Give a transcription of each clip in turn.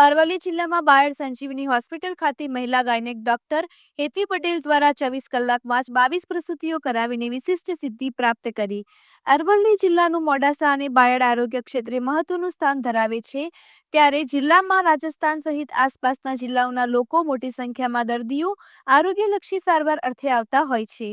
અરવલ્લી જિલ્લામાં બાયડ સંજીવની હોસ્પિટલ ખાતે મહિલા ગાયનેક ડોક્ટર હેતી પટેલ દ્વારા ચોવીસ કલાકમાં જ બાવીસ પ્રસૂતિઓ કરાવીને વિશિષ્ટ સિદ્ધિ પ્રાપ્ત કરી. અરવલ્લી જિલ્લાનું મોડાસા અને બાયડ આરોગ્ય ક્ષેત્રે મહત્વનું સ્થાન ધરાવે છે. ત્યારે જિલ્લામાં રાજસ્થાન સહિત આસપાસના જિલ્લાઓના લોકો મોટી સંખ્યામાં દર્દીઓ આરોગ્યલક્ષી સારવાર અર્થે આવતા હોય છે.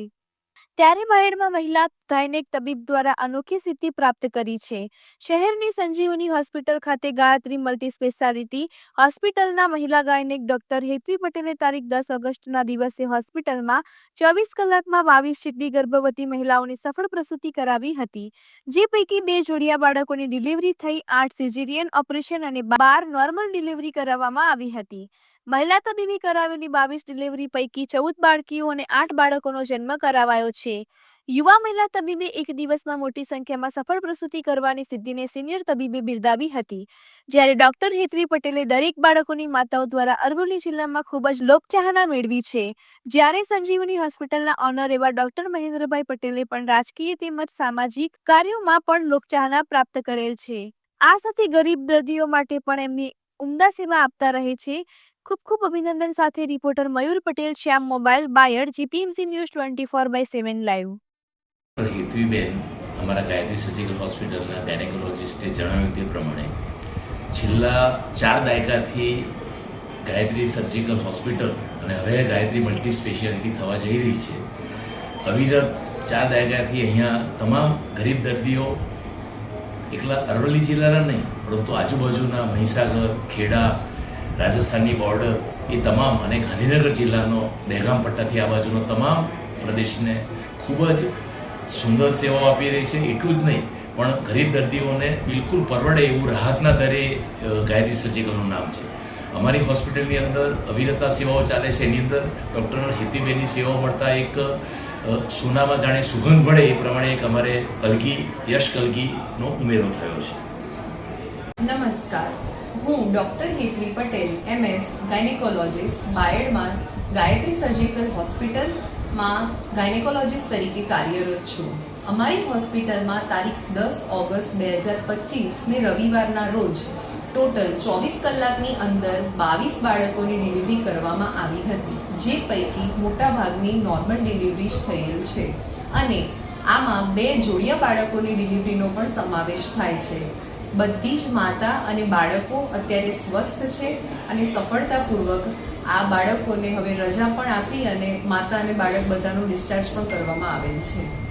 ત્યારે બાયડમાં મહિલા ગાયનેક તબીબ દ્વારા અનોખી સિદ્ધિ પ્રાપ્ત કરી છે. શહેરની સંજીવની હોસ્પિટલ ખાતે ગાયત્રી મલ્ટી સ્પેશિયાલિટી હોસ્પિટલના મહિલા ગાયનેક ડોક્ટર હેતવી પટેલે તારીખ દસ ઓગસ્ટના દિવસે હોસ્પિટલમાં ચોવીસ કલાકમાં બાવીસ જેટલી ગર્ભવતી મહિલાઓની સફળ પ્રસૂતિ કરાવી હતી. જે પૈકી બે જોડિયા બાળકોની ડિલિવરી થઈ, આઠ સિઝેરિયન ઓપરેશન અને બાર નોર્મલ ડિલિવરી કરાવવામાં આવી હતી. મહિલા તબીબી કરાવેલી બાવીસ ડિલિવરી પૈકી ચૌદ બાળકીઓ અને આઠ બાળકોનો જન્મ કરાવાયો છે. યુવા મહિલા તબીબે એક દિવસમાં મોટી સંખ્યામાં સફળ પ્રસૂતિ કરવાની સિદ્ધિને સિનિયર તબીબે બિરદાવી હતી. જ્યારે ડોક્ટર હેતવી પટેલે દરેક બાળકોની માતાઓ દ્વારા અરવલ્લી જિલ્લામાં ખૂબ જ લોકચાહના મેળવી છે. જ્યારે સંજીવની હોસ્પિટલના ઓનર એવા ડોક્ટર મહેન્દ્રભાઈ પટેલે પણ રાજકીય તેમજ સામાજિક કાર્યોમાં પણ લોકચાહના પ્રાપ્ત કરેલ છે. આ સાથે ગરીબ દર્દીઓ માટે પણ એમની ઉમદા સેવા આપતા રહે છે. ખૂબ ખૂબ અભિનંદન સાથે reporter Mayur Patel Shyam mobile Bayad GPMC news twenty four by seven live. હેતવીબેન અમારા ગાયત્રી સર્જિકલ હોસ્પિટલના ગાયનેકોલોજીસ્ટે જણાવ્યું તે પ્રમાણે, છેલ્લા ચાર દાયકાથી ગાયત્રી સર્જિકલ હોસ્પિટલ અને હવે ગાયત્રી મલ્ટી સ્પેશિયાલિટી થવા જઈ રહી છે. અવિરત ચાર દાયકાથી અહીંયા તમામ ગરીબ દર્દીઓ એકલા અરવલ્લી જિલ્લાના નહીં, પરંતુ આજુબાજુના મહીસાગર, ખેડા રાજસ્થાનની બોર્ડર એ તમામ અને ગાંધીનગર જિલ્લાનો દહેગામ પટ્ટાથી આ બાજુનો તમામ પ્રદેશને ખૂબ જ સુંદર સેવાઓ આપી રહી છે. એટલું જ નહીં, પણ ગરીબ દર્દીઓને બિલકુલ પરવડે એવું રાહતના દરે ગાયત્રી સર્જિકલનું નામ છે. અમારી હોસ્પિટલની અંદર અવિરતા સેવાઓ ચાલે છે. એની અંદર ડૉક્ટર હેતીબેનની સેવાઓ મળતા એક સોનામાં જાણે સુગંધ મળે એ પ્રમાણે એક અમારે કલગી, યશ કલગીનો ઉમેરો થયો છે. નમસ્કાર. હું doctor Hetvi Patel MS gynaecologist બાયડમાં Gayatri surgical હોસ્પિટલમાં ગાયનેકોલોજિસ્ટ તરીકે કાર્યરત છું. અમારી હોસ્પિટલમાં તારીખ દસ ઓગસ્ટ બે હજાર પચીસને રવિવારના રોજ ટોટલ ચોવીસ કલાકની અંદર બાવીસ બાળકોની ડિલિવરી કરવામાં આવી હતી, જે પૈકી મોટાભાગની નોર્મલ ડિલિવરી જ થયેલ છે. અને આમાં બે જોડિયા બાળકોની ડિલિવરીનો પણ સમાવેશ થાય છે. બધી જ માતા અને બાળકો અત્યારે સ્વસ્થ છે અને સફળતાપૂર્વક આ બાળકોને હવે રજા પણ આપી અને માતા અને બાળક બધાનું ડિસ્ચાર્જ પણ કરવામાં આવેલ છે.